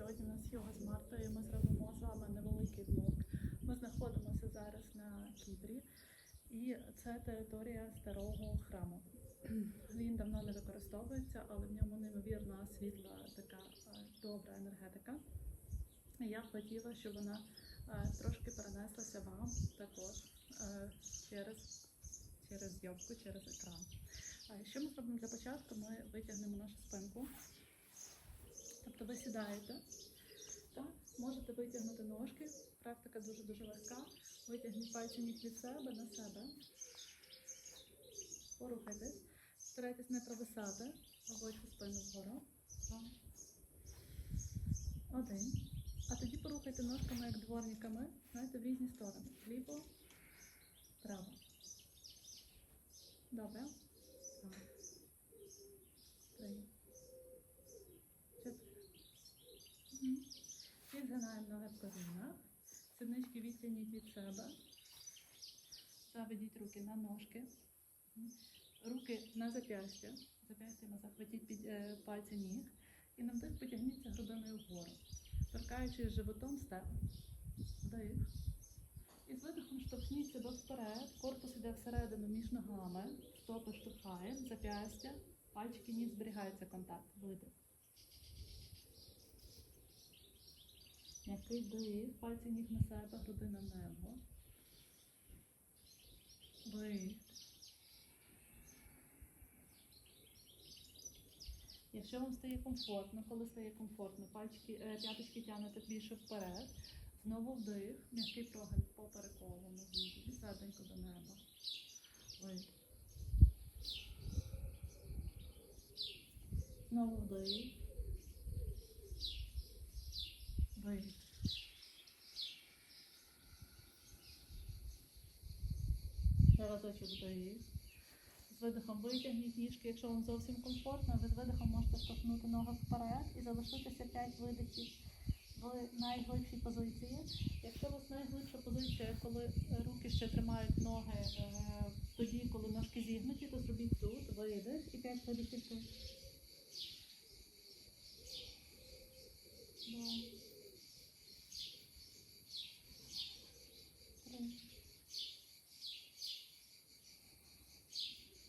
Сьогодні у нас йога з Мартою. Ми зробимо з вами невеликий влог. Ми знаходимося зараз на Кіпрі, і це територія старого храму. Він давно не використовується, але в ньому неймовірна світла така е, добра енергетика. І я хотіла, щоб вона е, трошки перенеслася вам також е, через, через зйомку, через екран. Що ми зробимо для початку? Ми витягнемо нашу спинку. Тобто ви сідаєте, так? можете витягнути ножки. Практика дуже-дуже легка. Витягніть пальці ніг від себе на себе. Порухайтесь. Старайтесь не провисати. Виводьте спину вгору. Один. А тоді порухайте ножками як дворниками, знаєте, в різні сторони. Ліво, право. Добре. Два. Три. Чотири. Мгм. І згинаємо ноги в колінах. Сіднички відтягніть від себе. Заведіть руки на ножки. Руки на зап'ястя. Зап'ястями захватіть під е, пальці ніг. І на вдих потягніться грудиною вгору. Торкаючись животом степ. Вдих. І з видихом штовхніться до вперед. Корпус іде всередину між ногами. Стопи штовхаємо, зап'ястя. Пальчики ніг зберігається контакт. Видих. М'який вдих, пальці ніг на себе, грудина небо. Вдих. Якщо вам стає комфортно, коли стає комфортно, пальчики, е, п'яточки тягнете більше вперед. Знову вдих, м'який прогин по перековому і серденько до неба. Вдих. Знову вдих. Вдих. Ще разочок вдих. З видихом витягніть ніжки, якщо вам зовсім комфортно, ви з видихом можете штовхнути ногу вперед і залишитися 5 видихів в найглибшій позиції. Якщо у вас найглибша позиція, коли руки ще тримають ноги е, тоді, коли ножки зігнуті, то зробіть тут видих і 5 видихів тут. Два. Три.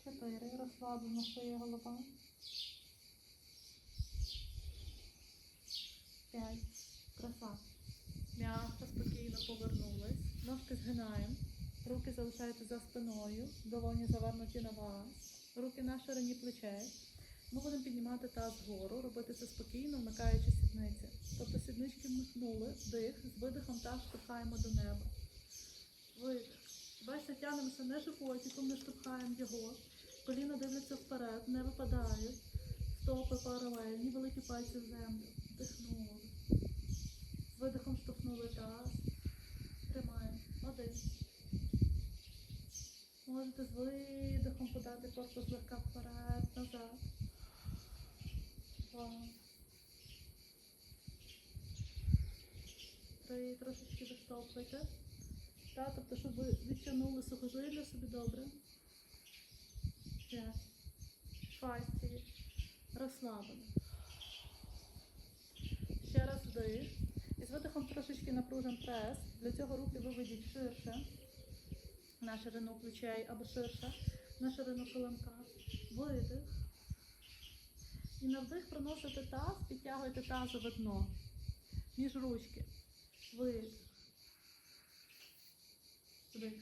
Чотири. Розслаблена своя голова. П'ять. Краса. М'яко, спокійно повернулись. Ножки згинаємо. Руки залишаються за спиною. Долоні завернуті на вас. Руки на ширині плечей. Ми будемо піднімати таз вгору, робити це спокійно, вмикаючи сідниці. Тобто сіднички вмикнули, вдих, з видихом таз штовхаємо до неба. Видих. Бачите, тягнемося не животиком, не штовхаємо його. Коліна дивляться вперед, не випадають. Стопи паралельні, великі пальці в землю. Вдихнули. З видихом штовхнули таз. Тримаємо. Один. Можете з видихом подати корпус злегка вперед, назад. Два. Три. Трошечки заштовхуйте. Так, тобто, щоб ви відтягнули сухожилля собі добре. П'ять. Фасції. Розслаблено. Ще раз вдих. І з видихом трошечки напружимо прес. Для цього руки виведіть ширше. На ширину плечей або ширше. На ширину килимка. Видих. І на вдих проносите таз, підтягуйте тазове дно. Між ручки. Видих. Вдих.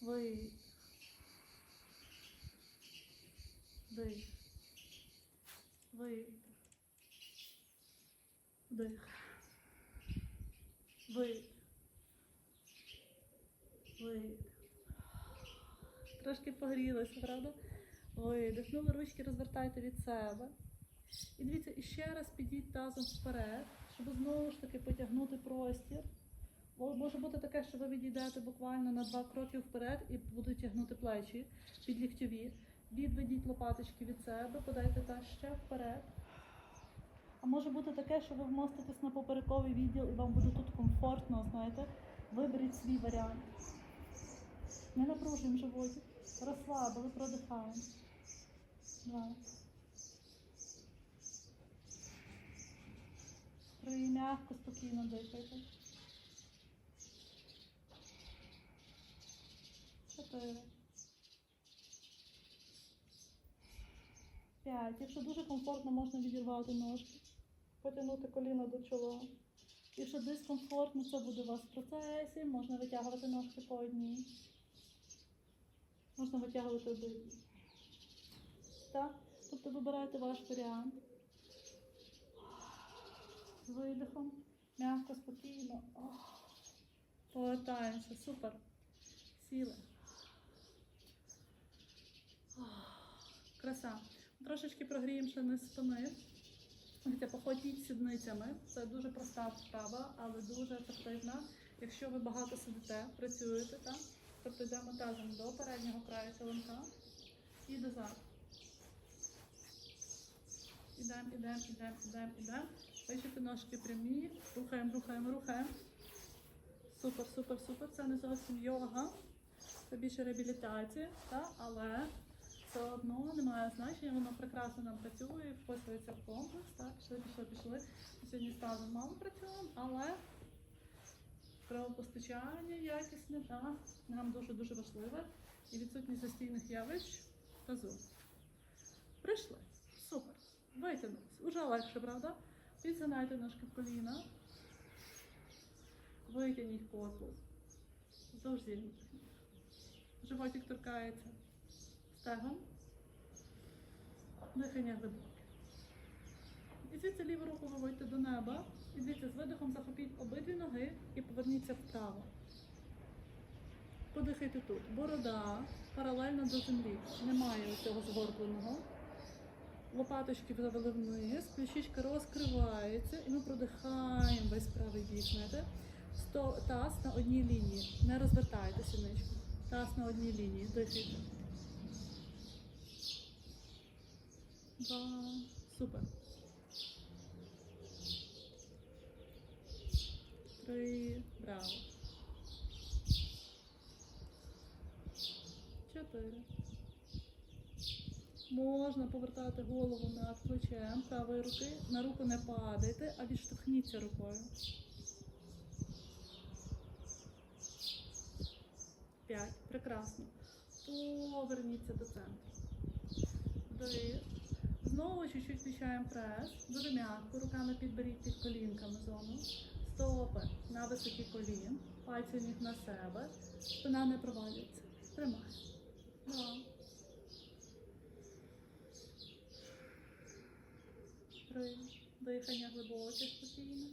Видих. Вдих. Видих. Вдих. Видих. Видих. Трошки погрілося, правда? Видихнули, ручки розвертайте від себе. І дивіться, і ще раз підіть тазом вперед, щоб знову ж таки потягнути простір. Може бути таке, що ви відійдете буквально на два кроки вперед і будуть тягнути плечі під. Відведіть лопаточки від себе, подайте таз ще вперед. А може бути таке, що ви вмоститесь на поперековий відділ і вам буде тут комфортно, знаєте. Виберіть свій варіант. Не напружуємо животик. Розслабили, продихаємо. Два. м'яко, спокійно дихайте. Чотири. П'ять. Якщо дуже комфортно, можна відірвати ножки, потягнути коліно до чола. Якщо дискомфортно, це буде у вас в процесі, можна витягувати ножки по одній. Можна витягувати обидві. Так? Тобто вибирайте ваш варіант. З видихом. М'яко, спокійно. Повертаємося. Супер. Сіли. Краса. Трошечки прогріємо низ спини. Походіть сідницями. Це дуже проста вправа, але дуже ефективна. Якщо ви багато сидите, працюєте, так? Тобто йдемо тазом до переднього краю килимка і до зад. Ідемо, ідемо, ідемо, ідемо, ідемо. Бачите, ножки прямі. Рухаємо, рухаємо, рухаємо. Супер, супер, супер. Це не зовсім йога. Це більше реабілітація, так? але все одно немає значення, воно прекрасно нам працює, вписується в комплекс. Так, пішли, пішли, пішли. Сьогодні ставимо мало працюємо, але кровопостачання якісне, так, нам дуже-дуже важливе. І відсутність застійних явищ тазу. Прийшли. Супер. Витягнулись. Уже легше, правда? Підзинайте ножки в коліна. Витягніть корпус. Вздовж зігнутих ніг. Животик торкається стегон. Дихання глибоке. І звідси ліву руку виводьте до неба. І звідси з видихом захопіть обидві ноги і поверніться вправо. Подихайте тут. Борода паралельно до землі. Немає цього згорбленого. Лопаточки завели вниз, ключичка розкривається, і ми продихаємо весь правий бік. Знаєте? Таз на одній лінії. Не розвертайте сіничку. Таз на одній лінії. Дихайте. Два. Супер. Три. Браво. Чотири. Можна повертати голову над плечем правої руки. На руку не падайте, а відштовхніться рукою. П'ять. Прекрасно. Поверніться до центру. Вдих. Знову чуть-чуть включаємо прес. Дуже м'яко. Руками підберіть під колінками зону. Стопи на висоті колін. Пальці ніг на себе. Спина не провалюється. Тримай. Два. Три. Дихання глибоке, спокійне.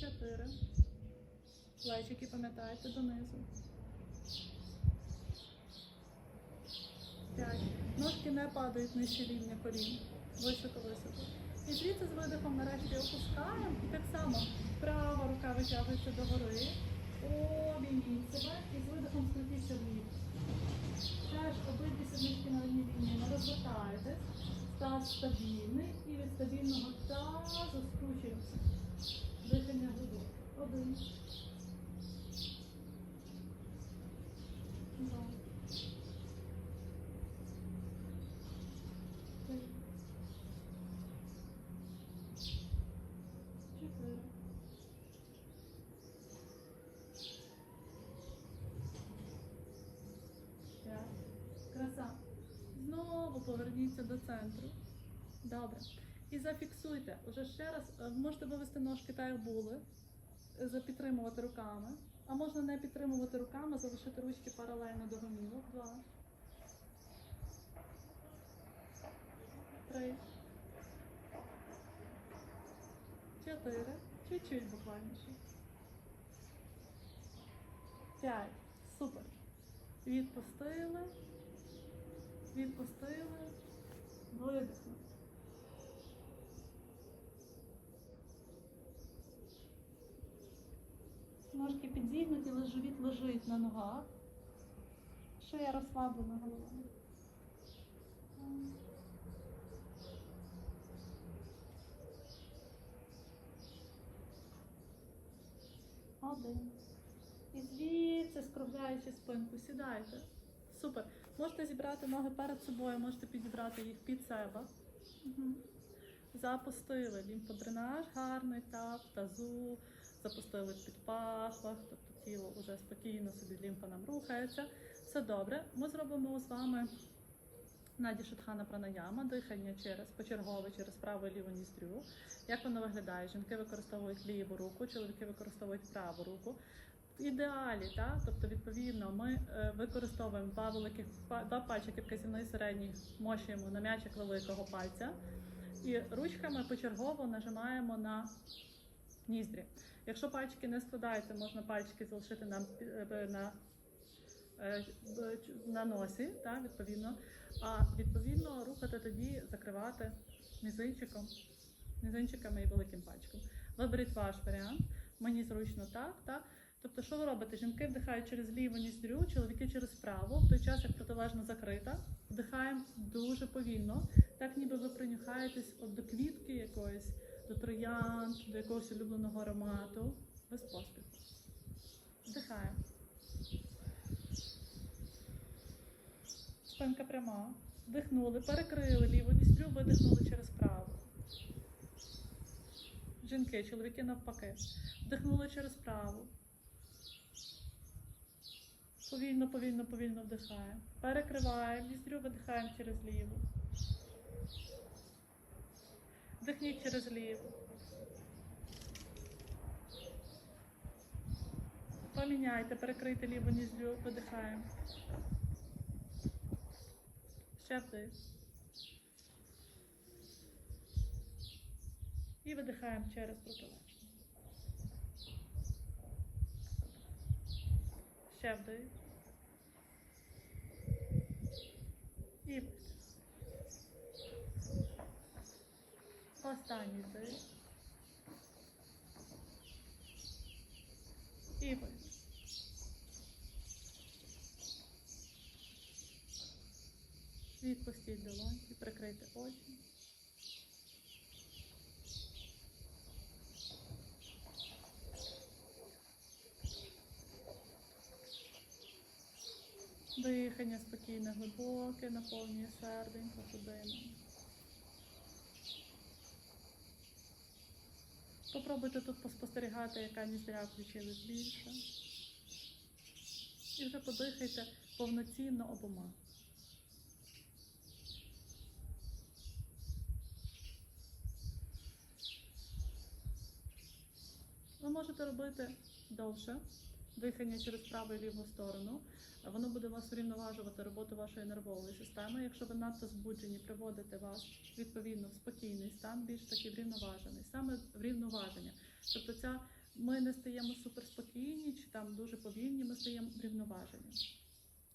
Чотири. Плечики пам'ятайте донизу. П'ять. Ножки не падають нижче рівня колін. Високо-високо. І звідси з видихом нарешті опускаємо. І так само права рука витягується догори. Обійміть себе і з видихом скрутіться вліво. Теж обидві сіднички на одній лінії не розвертаєтесь. Таз стабільний і від стабільного тазу скручуємося. Дихання глибоке. Один. Два. Три. Чотири. П'ять. Краса. Знову поверніться до центру. Добре. І зафіксуйте. Уже ще раз е, можете вивести ножки так, як були, е, запідтримувати руками. А можна не підтримувати руками, залишити ручки паралельно до гомілок. Два. Три. Чотири. Чуть-чуть буквально. П'ять. Супер. Відпустили. Відпустили. Видихнули. Ножки підзігнуті, але живіт лежить на ногах. Шия розслаблена голова. Один. І звідси, скругляючи спинку, сідайте. Супер. Можете зібрати ноги перед собою, можете підібрати їх під себе. Мгм. Запустили лімфодренаж гарний, та в тазу, запустили в підпахвах, тобто тіло вже спокійно собі лімфа нам рухається. Все добре. Ми зробимо з вами Шатхана пранаяма, дихання через почергове через праву і ліву ніздрю. Як воно виглядає? Жінки використовують ліву руку, чоловіки використовують праву руку. Ідеалі, так? тобто, відповідно, ми е, використовуємо два великих два пальчики вказівний середній, мощуємо на м'ячик великого пальця і ручками почергово нажимаємо на ніздрі. Якщо пальчики не складаються, можна пальчики залишити на, е, на, е, на носі, так, відповідно. А відповідно рухати тоді, закривати мізинчиком, мізинчиками і великим пальчиком. Виберіть ваш варіант. Мені зручно так, так. Тобто, що ви робите? Жінки вдихають через ліву ніздрю, чоловіки через праву, в той час як протилежно закрита. Вдихаємо дуже повільно, так ніби ви принюхаєтесь от до квітки якоїсь, до троянд, до якогось улюбленого аромату. Без поспіху. Вдихаємо. Спинка пряма. Вдихнули, перекрили ліву ніздрю, видихнули через праву. Жінки, чоловіки навпаки. Вдихнули через праву. Повільно, повільно, повільно вдихаємо. Перекриваємо ніздрю, видихаємо через ліву. Вдихніть через ліву. Поміняйте, перекрийте ліву ніздрю, видихаємо. Ще вдих. І видихаємо через протилежну. Ще вдих. І. Останній вдих. І видих. Відпустіть долоньки, прикрийте очі. Дихання спокійне, глибоке, наповнює серденько судинами. Попробуйте тут поспостерігати, яка ніздря включилась більше. І вже подихайте повноцінно обома. Ви можете робити довше дихання через праву і ліву сторону. Воно буде вас врівноважувати роботу вашої нервової системи. Якщо ви надто збуджені, приводите вас відповідно в спокійний стан, більш такий врівноважений. Саме врівноваження. Тобто ця ми не стаємо суперспокійні чи там дуже повільні, ми стаємо врівноважені.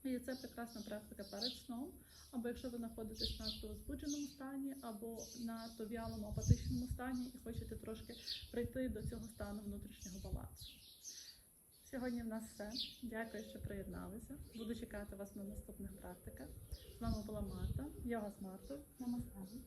І це прекрасна практика перед сном. Або якщо ви знаходитесь в надто збудженому стані, або надто вялому апатичному стані і хочете трошки прийти до цього стану внутрішнього балансу. Сьогодні в нас все. Дякую, що приєдналися. Буду чекати вас на наступних практиках. З вами була Марта. Йога з Мартою. Намаскарі.